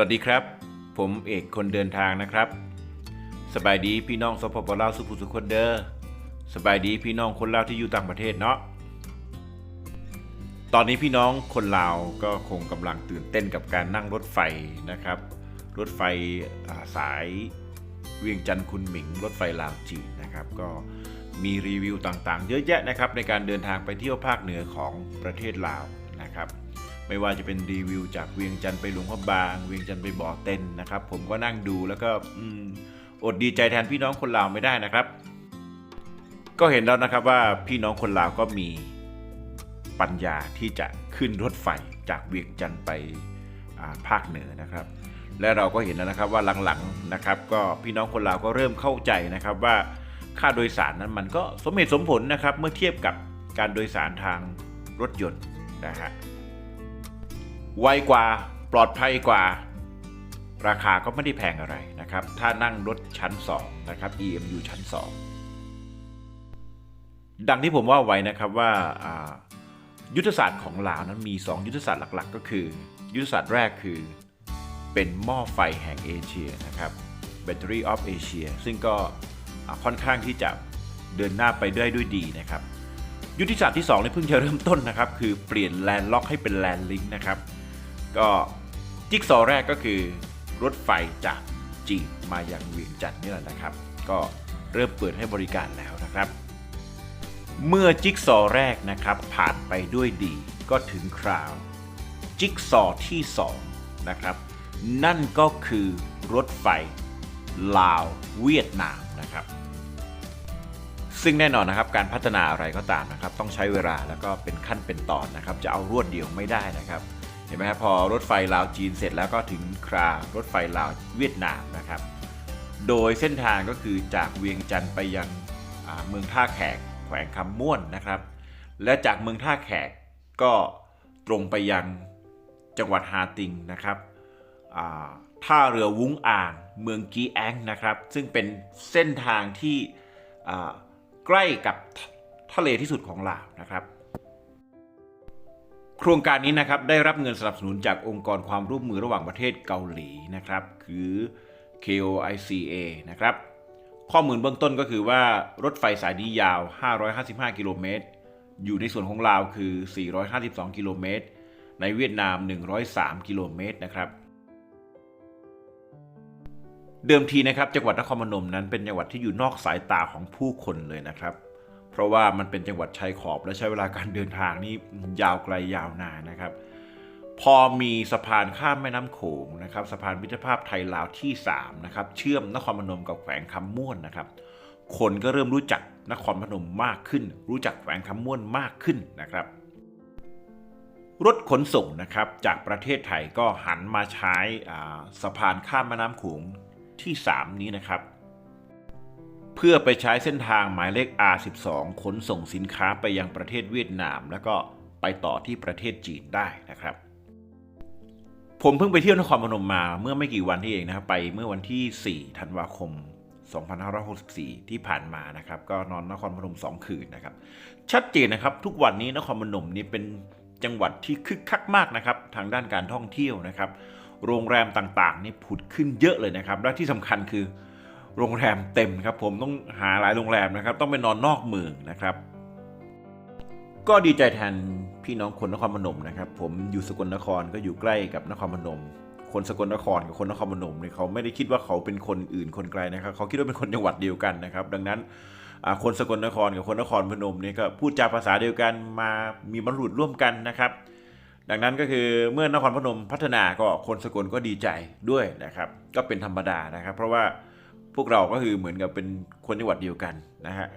วัสดีครับ ผมเอกคนเดินทางนะครับ สบายดีพี่น้องสปปลาวสุภุสุคนเดอร์สบายดีพี่น้องคนลาวที่อยู่ต่างประเทศเนาะตอนนี้พี่น้องคนลาวก็คงกำลังตื่นเต้นกับการนั่งรถไฟนะครับ รถไฟาสายเวียงจันทร์คุณหมิง รถไฟลาวจีนนะครับ ก็มีรีวิวต่างๆ เยอะแยะนะครับในการเดินทางไปเที่ยวภาคเหนือของประเทศลาวนะครับ ไม่ว่าจะเป็นรีวิวจากเวียงจันทร์ไปหลวงพระบาง เวียงจันทร์ไปบ่อเต็นนะครับ ผมก็นั่งดูแล้วก็อดดีใจแทนพี่น้องคนลาวไม่ได้นะครับ ก็เห็นแล้วนะครับว่าพี่น้องคนลาวก็มีปัญญาที่จะขึ้นรถไฟจากเวียงจันทร์ไปภาคเหนือนะครับ และเราก็เห็นแล้วนะครับว่าหลังๆนะครับ ก็พี่น้องคนลาวก็เริ่มเข้าใจนะครับว่าค่าโดยสารนั้นมันก็สมเหตุสมผลนะครับ เมื่อเทียบกับการโดยสารทางรถยนต์นะฮะ ไวกว่าปลอดภัยกว่า ราคาก็ไม่ได้แพงอะไรนะครับ ถ้านั่งรถชั้น 2 นะครับ EMU ชั้น 2 ดังที่ผมว่าไว้นะครับว่ายุทธศาสตร์ของลาวนั้นมี 2 ยุทธศาสตร์หลักๆ ก็คือ ยุทธศาสตร์แรกคือเป็นหม้อไฟแห่งเอเชียนะครับ Battery of Asia ซึ่งก็ค่อนข้างที่จะเดินหน้าไปได้ด้วยดีนะครับ ยุทธศาสตร์ที่2นี่เพิ่งจะเริ่มต้นนะครับ คือเปลี่ยนแลนล็อกให้เป็นแลนลิงนะครับ ก็จิ๊กซอแรกก็คือรถไฟจากจีนมายังเวียงจันทร์นี่แหละนะครับ ก็เริ่มเปิดให้บริการแล้วนะครับ เมื่อจิ๊กซอแรกนะครับผ่านไปด้วยดีก็ถึงคราว จิ๊กซอที่2นะครับนั่นก็คือรถไฟลาวเวียดนามนะครับ ซึ่งแน่นอนนะครับการพัฒนาอะไรก็ตามนะครับ ต้องใช้เวลาแล้วก็เป็นขั้นเป็นตอนนะครับ จะเอารวดเดียวไม่ได้นะครับ เห็นไหมครับพอรถไฟลาวจีนเสร็จแล้วก็ถึงครารถไฟลาวเวียดนามนะครับ โดยเส้นทางก็คือจากเวียงจันทร์ไปยังเมืองท่าแขกแขวงคำม่วนนะครับ และจากเมืองท่าแขกก็ตรงไปยังจังหวัดฮาติงนะครับท่าเรือวุ้งอ่างเมืองกีแองนะครับ ซึ่งเป็นเส้นทางที่ใกล้กับทะเลที่สุดของลาวนะครับ โครงการนี้นะครับได้รับเงินสนับสนุนจากองค์กรความร่วมมือระหว่างประเทศเกาหลีนะครับคือ KOICA นะครับข้อมูลเบื้องต้นก็คือว่ารถไฟสายนี้ยาว 555 กิโลเมตร อยู่ในส่วนของลาวคือ 452 กิโลเมตร ในเวียดนาม 103 กิโลเมตรนะครับ เดิมทีนะครับจังหวัดนครพนมนั้นเป็นจังหวัดที่อยู่นอกสายตาของผู้คนเลยนะครับ เพราะว่ามันเป็นจังหวัดชายขอบและใช้เวลาการเดินทางนี่ยาวไกลยาวนานนะครับ พอมีสะพานข้ามแม่น้ำโขงนะครับสะพานมิตรภาพไทยลาวที่3นะครับเชื่อมนครพนมกับแขวงคำม่วนนะครับ คนก็เริ่มรู้จักนครพนมมากขึ้น รู้จักแขวงคำม่วนมากขึ้นนะครับรถขนส่งนะครับจากประเทศไทยก็หันมาใช้สะพานข้ามแม่น้ำโขงที่ 3 นี้นะครับ เพื่อไปใช้เส้นทางหมายเลข R12 ขนส่งสินค้าไปยังประเทศเวียดนาม แล้วก็ไปต่อที่ประเทศจีนได้นะครับ ผมเพิ่งไปเที่ยวนครพนมมาเมื่อไม่กี่วันที่เองนะครับไปเมื่อวันที่ 4 ธันวาคม 2564 ที่ผ่านมานะครับ ก็นอนนครพนม 2 คืนนะครับ ชัดเจนนะครับ ทุกวันนี้นครพนมนี่เป็นจังหวัดที่คึกคักมากนะครับ ทางด้านการท่องเที่ยวนะครับ โรงแรมต่างๆนี่ผุดขึ้นเยอะเลยนะครับ และที่สำคัญคือ โรงแรมเต็มครับผมต้องหาหลายโรงแรมนะครับ ต้องไปนอนนอกเมืองนะครับ ก็ดีใจแทนพี่น้องคนนครพนมนะครับ ผมอยู่สกลนครก็อยู่ใกล้กับนครพนม คนสกลนครกับคนนครพนมเนี่ยเขาไม่ได้คิดว่าเขาเป็นคนอื่นคนไกลนะครับ เขาคิดว่าเป็นคนจังหวัดเดียวกันนะครับ ดังนั้นคนสกลนครกับคนนครพนมเนี่ยก็พูดจาภาษาเดียวกันมามีบรรลุร่วมกันนะครับ ดังนั้นก็คือเมื่อนครพนมพัฒนาก็คนสกลก็ดีใจด้วยนะครับ ก็เป็นธรรมดานะครับ เพราะว่า พวกเราก็คือเหมือนกับเป็นคนจังหวัดเดียวกันนะฮะ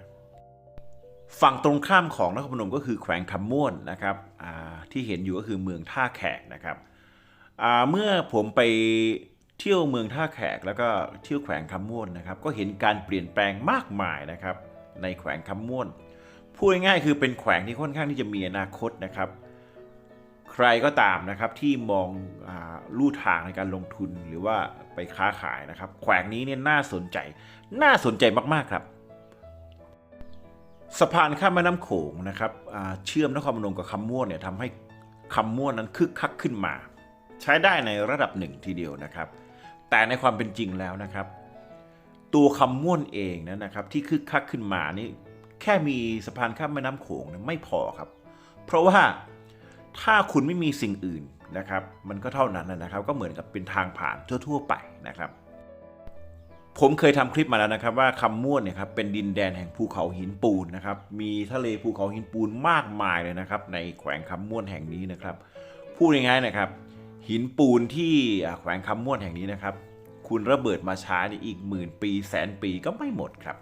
ฝั่งตรงข้ามของนครพนมก็คือแขวงคำม่วนนะครับอ่าที่เห็นอยู่ก็คือเมืองท่าแขกนะครับอ่าเมื่อผมไปเที่ยวเมืองท่าแขกแล้วก็เที่ยวแขวงคำม่วนนะครับ ก็เห็นการเปลี่ยนแปลงมากมายนะครับ ในแขวงคำม่วนพูดง่ายๆคือเป็นแขวงที่ค่อนข้างที่จะมีอนาคตนะครับ ใครก็ตามนะครับที่มองอลู่ทางในการลงทุนหรือว่าไปค้าขายนะครับ แขวงนี้เนี่ยน่าสนใจ น่าสนใจมากๆครับสะพานข้ามแม่น้ำโขงนะครับเชื่อมนครพนมกับคำม่วนเนี่ยทำให้คำม่วนนั้นคึกคักขึ้นมา ใช้ได้ในระดับหนึ่งทีเดียวนะครับ แต่ในความเป็นจริงแล้วนะครับ ตัวคำม่วนเองนะนะครับ ที่คึกคักขึ้นมานี่แค่มีสะพานข้ามแม่น้ำโขงไม่พอครับ เพราะว่า ถ้าคุณไม่มีสิ่งอื่นนะครับ มันก็เท่านั้นนะครับ ก็เหมือนกับเป็นทางผ่านทั่ว ๆ ไปนะครับ ผมเคยทำคลิปมาแล้วนะครับว่าคำม่วนเนี่ยครับเป็นดินแดนแห่งภูเขาหินปูนนะครับ มีทะเลภูเขาหินปูนมากมายเลยนะครับ ในแขวงคำม่วนแห่งนี้นะครับ พูดง่ายๆนะครับ หินปูนที่แขวงคำม่วนแห่งนี้นะครับ คุณระเบิดมาช้านี่อีกหมื่นปีแสนปีก็ไม่หมดครับ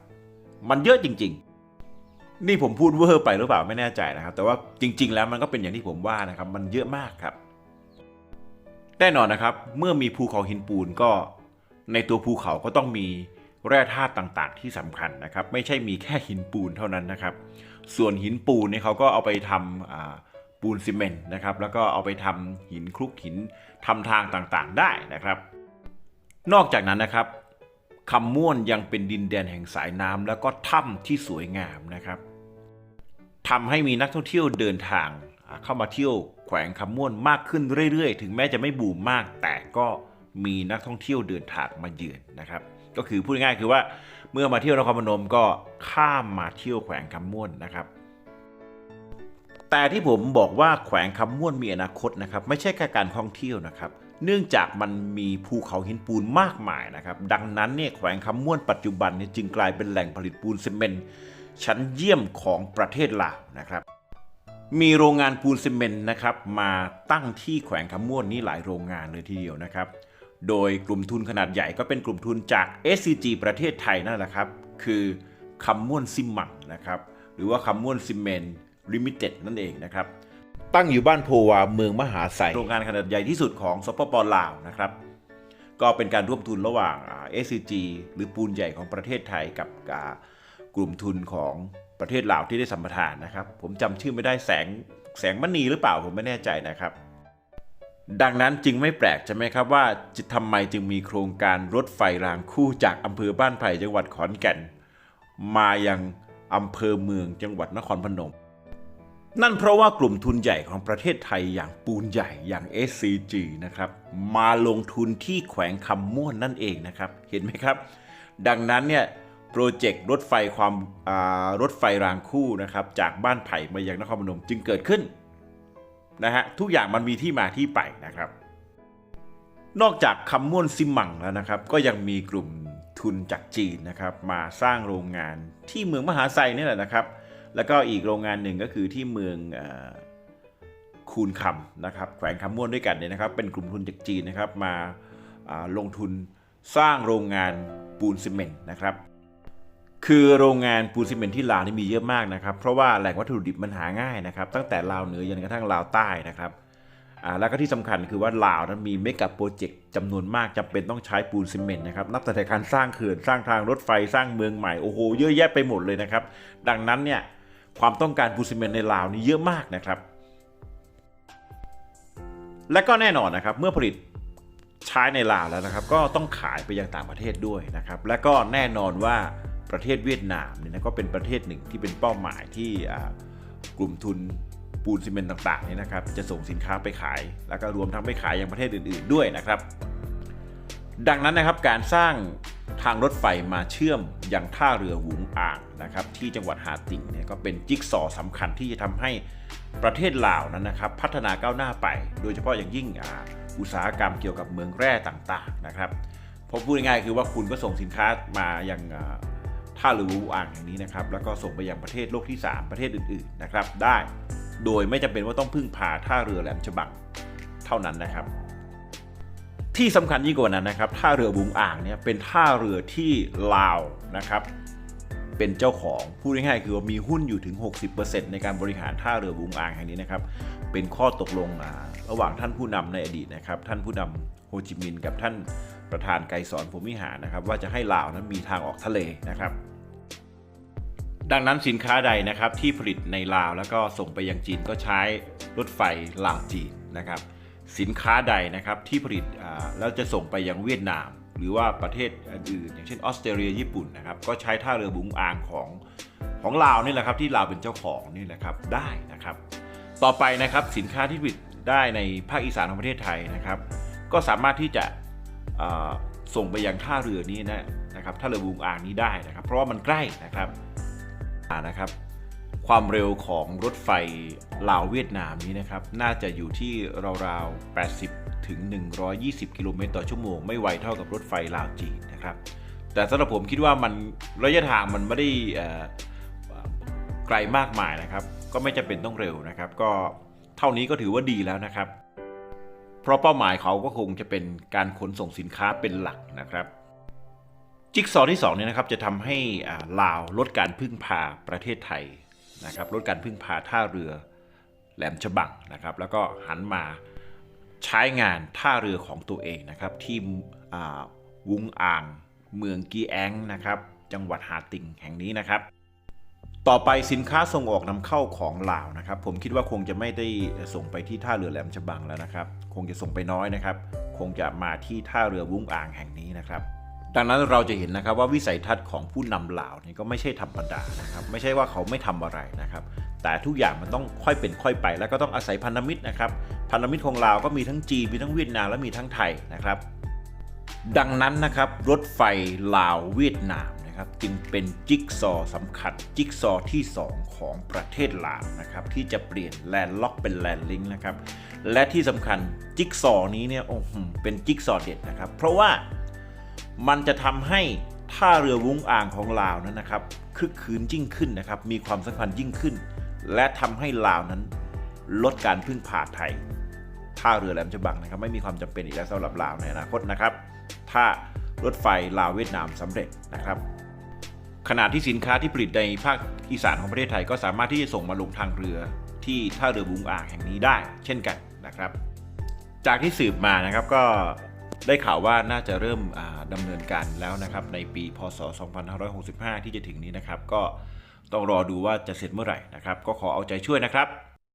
มันเยอะจริง ๆ นี่ผมพูดเวอร์ไปหรือเปล่าไม่แน่ใจนะครับ แต่ว่าจริง ๆ แล้วมันก็เป็นอย่างที่ผมว่านะครับ มันเยอะมากครับ แน่นอนนะครับ เมื่อมีภูเขาหินปูนก็ ในตัวภูเขาก็ต้องมีแร่ธาตุต่างๆ ที่สำคัญนะครับ ไม่ใช่มีแค่หินปูนเท่านั้นนะครับ ส่วนหินปูนเนี่ยเขาก็เอาไปทำปูนซีเมนต์นะครับ แล้วก็เอาไปทำหินคลุกหินทำทางต่างๆ ได้นะครับ นอกจากนั้นนะครับคำม่วนยังเป็นดินแดนแห่งสายน้ำแล้วก็ถ้ำที่สวยงามนะครับ ทำให้มีนักท่องเที่ยวเดินทาง เข้ามาเที่ยวแขวงคำม่วนมากขึ้นเรื่อยๆ ถึงแม้จะไม่บูมมาก แต่ก็มีนักท่องเที่ยวเดินทางมาเยือนนะครับ ก็คือพูดง่ายๆคือว่าเมื่อมาเที่ยวนครพนมก็ข้ามมาเที่ยวแขวงคำม่วนนะครับ แต่ที่ผมบอกว่าแขวงคำม่วนมีอนาคตนะครับ ไม่ใช่แค่การท่องเที่ยวนะครับ เนื่องจากมันมีภูเขาหินปูนมากมายนะครับ ดังนั้นเนี่ยแขวงคำม่วนปัจจุบันเนี่ยจึงกลายเป็นแหล่งผลิตปูนซีเมนต์ ชั้นเยี่ยมของประเทศลาวนะครับ มีโรงงานปูนซีเมนต์นะครับ มาตั้งที่แขวงคำม่วนนี้หลายโรงงานเลยทีเดียวนะครับ โดยกลุ่มทุนขนาดใหญ่ก็เป็นกลุ่มทุนจาก SCG ประเทศไทยนั่นแหละครับ คือคำม่วนซิมมังนะครับ หรือว่าคำม่วนซีเมนต์ลิมิเต็ดนั่นเองนะครับ ตั้งอยู่บ้านโพวาเมืองมหาไซโรงงานขนาดใหญ่ที่สุดของสปปลาวนะครับก็เป็นการร่วมทุนระหว่างอ่า SCG หรือปูนใหญ่ของประเทศไทยกับ กลุ่มทุนของประเทศลาวที่ได้สัมปทานนะครับ ผมจำชื่อไม่ได้แสงแสงมณีหรือเปล่าผมไม่แน่ใจนะครับ ดังนั้นจึงไม่แปลกใช่ไหมครับว่าจะทำไมจึงมีโครงการรถไฟรางคู่จากอำเภอบ้านไผ่จังหวัดขอนแก่น มายังอำเภอเมืองจังหวัดนครพนม นั่นเพราะว่ากลุ่มทุนใหญ่ของประเทศไทยอย่างปูนใหญ่อย่าง SCG นะครับมาลงทุนที่แขวงคำม่วนนั่นเองนะครับ เห็นไหมครับ ดังนั้นเนี่ย โปรเจกต์รถไฟความรถไฟรางคู่นะครับจากบ้านไผ่มายังนครพนมจึงเกิดขึ้นนะฮะทุกอย่างมันมีที่มาที่ไปนะครับ นอกจากคำม่วนซิมังแล้วนะครับ ก็ยังมีกลุ่มทุนจากจีนนะครับมาสร้างโรงงานที่เมืองมหาไซนี่แหละนะครับ แล้วก็อีกโรงงานหนึ่งก็คือที่เมืองอคูนคำนะครับแขวงคำม่วนด้วยกันเนี่ยนะครับ เป็นกลุ่มทุนจากจีนนะครับมาลงทุนสร้างโรงงานปูนซีเมนต์นะครับ คือโรงงานปูนซีเมนต์ที่ลาวนี่มีเยอะมากนะครับ เพราะว่าแหล่งวัตถุดิบมันหาง่ายนะครับ ตั้งแต่ลาวเหนือจนกระทั่งลาวใต้นะครับอ่าแล้วก็ที่สำคัญคือว่าลาวนั้นมีเมกะโปรเจกต์จำนวนมากจำเป็นต้องใช้ปูนซีเมนต์นะครับ นับแต่การสร้างเขื่อนสร้างทางรถไฟสร้างเมืองใหม่โอ้โหเยอะแยะไปหมดเลยนะครับ ดังนั้นเนี่ยความต้องการปูนซีเมนต์ในลาวนี่เยอะมากนะครับ และก็แน่นอนนะครับเมื่อผลิตใช้ในลาวแล้วนะครับ ก็ต้องขายไปยังต่างประเทศด้วยนะครับ และก็แน่นอนว่า ประเทศเวียดนามเนี่ยนะก็เป็นประเทศหนึ่งที่เป็นเป้าหมายที่กลุ่มทุนปูนซีเมนต์ต่างๆเนี่ยนะครับจะส่งสินค้าไปขาย แล้วก็รวมทั้งไปขายยังประเทศอื่น ๆด้วยนะครับ ดังนั้นนะครับการสร้างทางรถไฟมาเชื่อมยังท่าเรือหุงอ่างนะครับที่จังหวัดหาดติ่งเนี่ยก็เป็นจิ๊กซอว์สำคัญที่จะทำให้ประเทศลาวนั้นนะครับพัฒนาก้าวหน้าไป โดยเฉพาะอย่างยิ่งอ,อุตสาหกรรมเกี่ยวกับเมืองแร่ต่างๆนะครับเพราะพูดง่ายๆคือว่าคุณก็ส่งสินค้ามาอยัง อ่าท่าเรือหุงอ่างอย่างนี้นะครับ แล้วก็ส่งไปยังประเทศโลกที่ 3 ประเทศอื่นๆนะครับ ได้ โดยไม่จำเป็นว่าต้องพึ่งพาท่าเรือแหลมฉบังเท่านั้นนะครับ ที่สำคัญยิ่งกว่านั้นนะครับ ท่าเรือบุงอ่างเนี่ยเป็นท่าเรือที่ลาวนะครับ เป็นเจ้าของพูดง่ายๆคือว่ามีหุ้นอยู่ถึง 60%ในการบริหารท่าเรือบุงอ่างแห่งนี้นะครับ เป็นข้อตกลงอ่าระหว่างท่านผู้นำในอดีตนะครับ ท่านผู้นำโฮจิมินห์กับท่านประธานไกรสอนพรหมวิหารนะครับ ว่าจะให้ลาวนั้นมีทางออกทะเลนะครับ ดังนั้นสินค้าใดนะครับที่ผลิตในลาวแล้วก็ส่งไปยังจีนก็ใช้รถไฟลาวจีนนะครับ สินค้าใดนะครับที่ผลิตแล้วจะส่งไปยังเวียดนาม หรือว่าประเทศอื่นอย่างเช่นออสเตรเลียญี่ปุ่นนะครับก็ใช้ท่าเรือบุงอางของของลาวนี่แหละครับที่ลาวเป็นเจ้าของนี่แหละครับได้นะครับ ต่อไปนะครับสินค้าที่ผลิตได้ในภาคอีสานของประเทศไทยนะครับ ก็สามารถที่จะส่งไปยังท่าเรือนี้นะนะครับท่าเรือบุงอ่างนี้ได้นะครับ เพราะว่ามันใกล้นะครับ นะครับ ความเร็วของรถไฟลาวเวียดนามนี้นะครับ น่าจะอยู่ที่ราวๆ 80 ถึง 120 กิโลเมตรต่อชั่วโมง ไม่ไวเท่ากับรถไฟลาวจีนนะครับ แต่สำหรับผมคิดว่ามันระยะทางมันไม่ได้ไกลมากมายนะครับ ก็ไม่จำเป็นต้องเร็วนะครับ ก็เท่านี้ก็ถือว่าดีแล้วนะครับ เพราะเป้าหมายเขาก็คงจะเป็นการขนส่งสินค้าเป็นหลักนะครับ จิ๊กซอว์ที่2เนี่ยนะครับจะทำให้ลาวลดการพึ่งพาประเทศไทยนะครับลดการพึ่งพาท่าเรือแหลมฉบังนะครับ แล้วก็หันมาใช้งานท่าเรือของตัวเองนะครับที่วุงอ่างเมืองกีแองนะครับจังหวัดหาติงแห่งนี้นะครับ ต่อไปสินค้าส่งออกนำเข้าของลาวนะครับ ผมคิดว่าคงจะไม่ได้ส่งไปที่ท่าเรือแหลมฉบังแล้วนะครับ คงจะส่งไปน้อยนะครับ คงจะมาที่ท่าเรือวุ้งอ่างแห่งนี้นะครับ ดังนั้นเราจะเห็นนะครับว่าวิสัยทัศน์ของผู้นำลาวนี่ก็ไม่ใช่ธรรมดานะครับไม่ใช่ว่าเขาไม่ทำอะไรนะครับแต่ทุกอย่างมันต้องค่อยเป็นค่อยไป แล้วก็ต้องอาศัยพันธมิตรนะครับพันธมิตรของลาวก็มีทั้งจีนมีทั้งเวียดนามและมีทั้งไทยนะครับ ดังนั้นนะครับรถไฟลาวเวียดนามนะครับจึงเป็นจิ๊กซอว์สำคัญจิ๊กซอที่ 2 ของประเทศลาวนะครับที่จะเปลี่ยนแลนด์ล็อกเป็นแลนด์ลิงก์นะครับและที่สำคัญจิ๊กซอนี้เนี่ยโอ้โหเป็นจิ๊กซอเด็ดนะครับเพราะว่า มันจะทำให้ท่าเรือวุ้งอ่างของลาวนั้นนะครับคึกคืนยิ่งขึ้นนะครับ มีความสำคัญยิ่งขึ้น และทำให้ลาวนั้นลดการพึ่งพาไทย ท่าเรือแหลมฉบังนะครับ ไม่มีความจำเป็นอีกแล้วสำหรับลาวในอนาคตนะครับ ถ้ารถไฟลาวเวียดนามสำเร็จนะครับ ขณะที่สินค้าที่ผลิตในภาคอีสานของประเทศไทยก็สามารถที่จะส่งมาลงทางเรือที่ท่าเรือบุงอ่างแห่งนี้ได้ เช่นกันนะครับ จากที่สืบมานะครับก็ ได้ข่าวว่าน่าจะเริ่มดำดำเนินการแล้วนะครับในปีพศ 2565 ที่จะถึงนี้นะครับ ก็ต้องรอดูว่าจะเสร็จเมื่อไหร่นะครับ ก็ขอเอาใจช่วยนะครับ